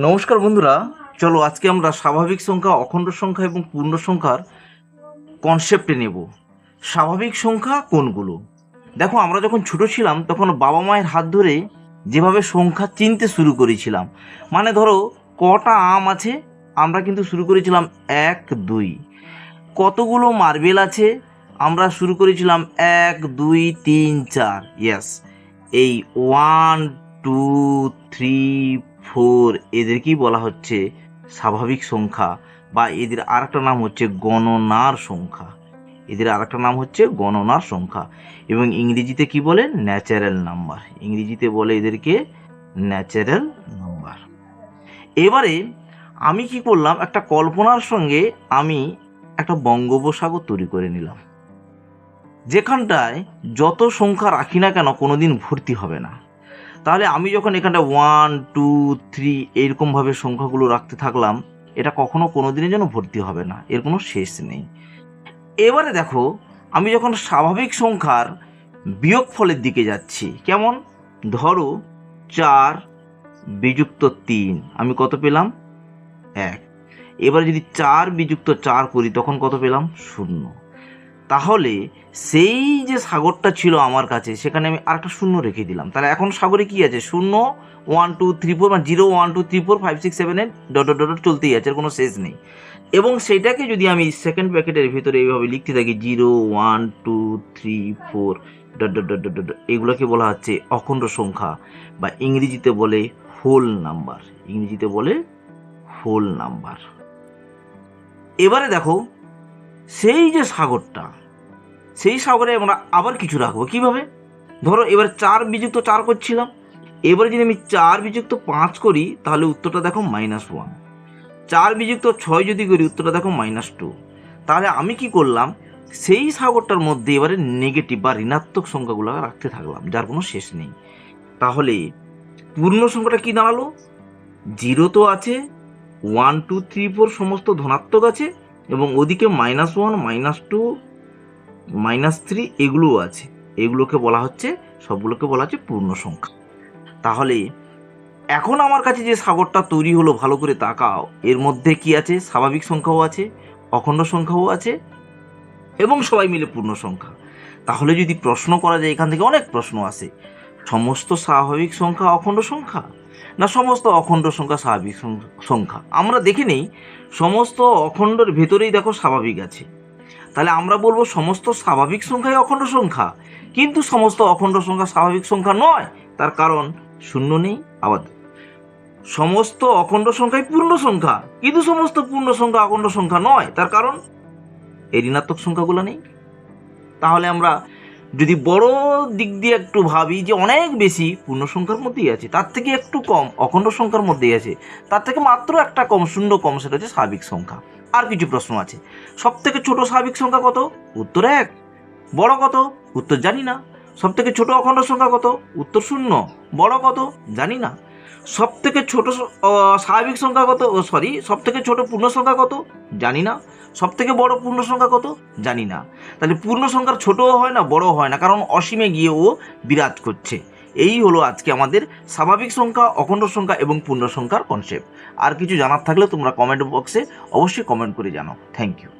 নমস্কার বন্ধুরা, চলো আজকে আমরা স্বাভাবিক সংখ্যা, অখণ্ড সংখ্যা এবং পূর্ণ সংখ্যার কনসেপ্টে নেব। স্বাভাবিক সংখ্যা কোনগুলো? দেখো, আমরা যখন ছোট ছিলাম, তখন বাবা মায়ের হাত ধরে যেভাবে সংখ্যা চিনতে শুরু করেছিলাম। মানে ধরো, কটা আম আছে, আমরা কিন্তু শুরু করেছিলাম এক, দুই। কতগুলো মার্বেল আছে, আমরা শুরু করেছিলাম এক, দুই, তিন, চার। ইয়েস এই ওয়ান টু থ্রি ফোর এদেরকেই বলা হচ্ছে স্বাভাবিক সংখ্যা বা এদের আর একটা নাম হচ্ছে গণনার সংখ্যা। এদের আর একটা নাম হচ্ছে গণনার সংখ্যা এবং ইংরেজিতে কি বলে? ন্যাচারাল নাম্বার ইংরেজিতে বলে এদেরকে ন্যাচারাল নাম্বার এবারে আমি কি করলাম? একটা কল্পনার সঙ্গে আমি একটা বঙ্গোপসাগর তৈরি করে নিলাম। যেখানটায় যত সংখ্যা রাখি না কেন কোনোদিন ভর্তি হবে না। তাহলে আমি যখন এখানটা ওয়ান টু থ্রি এইরকমভাবে সংখ্যাগুলো রাখতে থাকলাম, এটা কখনো কোনো দিনের জন্য ভর্তি হবে না, এর কোনো শেষ নেই। এবারে দেখো, আমি যখন স্বাভাবিক সংখ্যার বিয়োগ ফলের দিকে যাচ্ছি, কেমন? ধরো চার বিযুক্ত তিন, আমি কত পেলাম? এক। এবারে যদি চার বিযুক্ত চার করি, তখন কত পেলাম? শূন্য। তাহলে সেই যে সাগরটা ছিল আমার কাছে, সেখানে আমি আরেকটা শূন্য রেখে দিলাম। তাহলে এখন সাগরে কি আছে? শূন্য ওয়ান টু থ্রি ফোর মানে zero one two three four five six seven eight dot dot চলতেই আছে, কোনো শেষ নেই। এবং সেটাকে যদি আমি সেকেন্ড প্যাকেটের ভিতরে এইভাবে লিখতে থাকি zero one two three four dot dot dot dot এগুলোকে বলা হচ্ছে অখণ্ড সংখ্যা, বা ইংরেজিতে বলে হোল নাম্বার ইংরেজিতে বলে হোল নাম্বার এবারে দেখো সেই যে সাগরটা, সেই সাগরে আমরা আবার কিছু রাখব। কীভাবে? ধরো এবার চার বিযুক্ত চার করছিলাম। এবারে যদি আমি চার বিযুক্ত পাঁচ করি, তাহলে উত্তরটা দেখো মাইনাস ওয়ান চার বিযুক্ত ছয় যদি করি, উত্তরটা দেখো মাইনাস টু তাহলে আমি কি করলাম? সেই সাগরটার মধ্যে এবারে নেগেটিভ বা ঋণাত্মক সংখ্যাগুলো রাখতে থাকলাম, যার কোনো শেষ নেই। তাহলে পূর্ণ সংখ্যাটা কি দাঁড়াল? জিরো তো আছে ওয়ান টু থ্রি ফোর সমস্ত ধনাত্মক আছে এবং ওদিকে minus one minus two minus three এগুলোও আছে। এগুলোকে বলা হচ্ছে, সবগুলোকে বলা হচ্ছে পূর্ণ সংখ্যা। তাহলে, এখন আমার কাছে যে সাগরটা তৈরি হলো ভালো করে তাকাও, এর মধ্যে কি আছে? স্বাভাবিক সংখ্যাও আছে, অখণ্ড সংখ্যাও আছে, এবং সবাই মিলে পূর্ণ সংখ্যা। তাহলে যদি প্রশ্ন করা যায়, এখান থেকে অনেক প্রশ্ন আসে। সমস্ত স্বাভাবিক সংখ্যা, অখণ্ড সংখ্যা? না সমস্ত অখণ্ড সংখ্যা স্বাভাবিক সংখ্যা। আমরা দেখে নেই, সমস্ত অখণ্ডর ভেতরেই দেখো স্বাভাবিক আছে। তাহলে আমরা বলব সমস্ত স্বাভাবিক সংখ্যাই অখণ্ড সংখ্যা। কিন্তু সমস্ত অখণ্ড সংখ্যা স্বাভাবিক সংখ্যা নয়, তার কারণ শূন্য নেই, আবার সমস্ত অখণ্ড সংখ্যাই পূর্ণ সংখ্যা। কিন্তু সমস্ত পূর্ণ সংখ্যা অখণ্ড সংখ্যা নয়, তার কারণ এই ঋণাত্মক সংখ্যাগুলো নেই। তাহলে আমরা যদি বড় দিক দিয়ে একটু ভাবি যে অনেক বেশি পূর্ণ সংখ্যার মধ্যেই আছে, তার থেকে একটু কম, অখণ্ড সংখ্যার মধ্যেই আছে, তার থেকে মাত্র একটা কম, শূন্য কম, সেটা হচ্ছে স্বাভাবিক সংখ্যা। আর কিছু প্রশ্ন আছে। সব থেকে ছোটো স্বাভাবিক সংখ্যা কত? উত্তর এক। বড় কত? উত্তর জানি না। সব থেকে ছোটো অখণ্ড সংখ্যা কত? উত্তর শূন্য। বড় কত? জানি না। সব থেকে ছোট স্বাভাবিক সংখ্যা কত? সরি সব থেকে ছোট পূর্ণ সংখ্যা কত? জানি না। সব থেকে বড় পূর্ণ সংখ্যা কত? জানি না। তাহলে পূর্ণ সংখ্যার ছোটও হয় না বড় হয় না, কারণ অসীমে গিয়ে ও বিরাজ করছে। এই হলো আজকে আমাদের স্বাভাবিক সংখ্যা, অখণ্ড সংখ্যা এবং পূর্ণ সংখ্যার কনসেপ্ট আর কিছু জানার থাকলে তোমরা কমেন্ট বক্সে অবশ্যই কমেন্ট করে জানাও। Thank you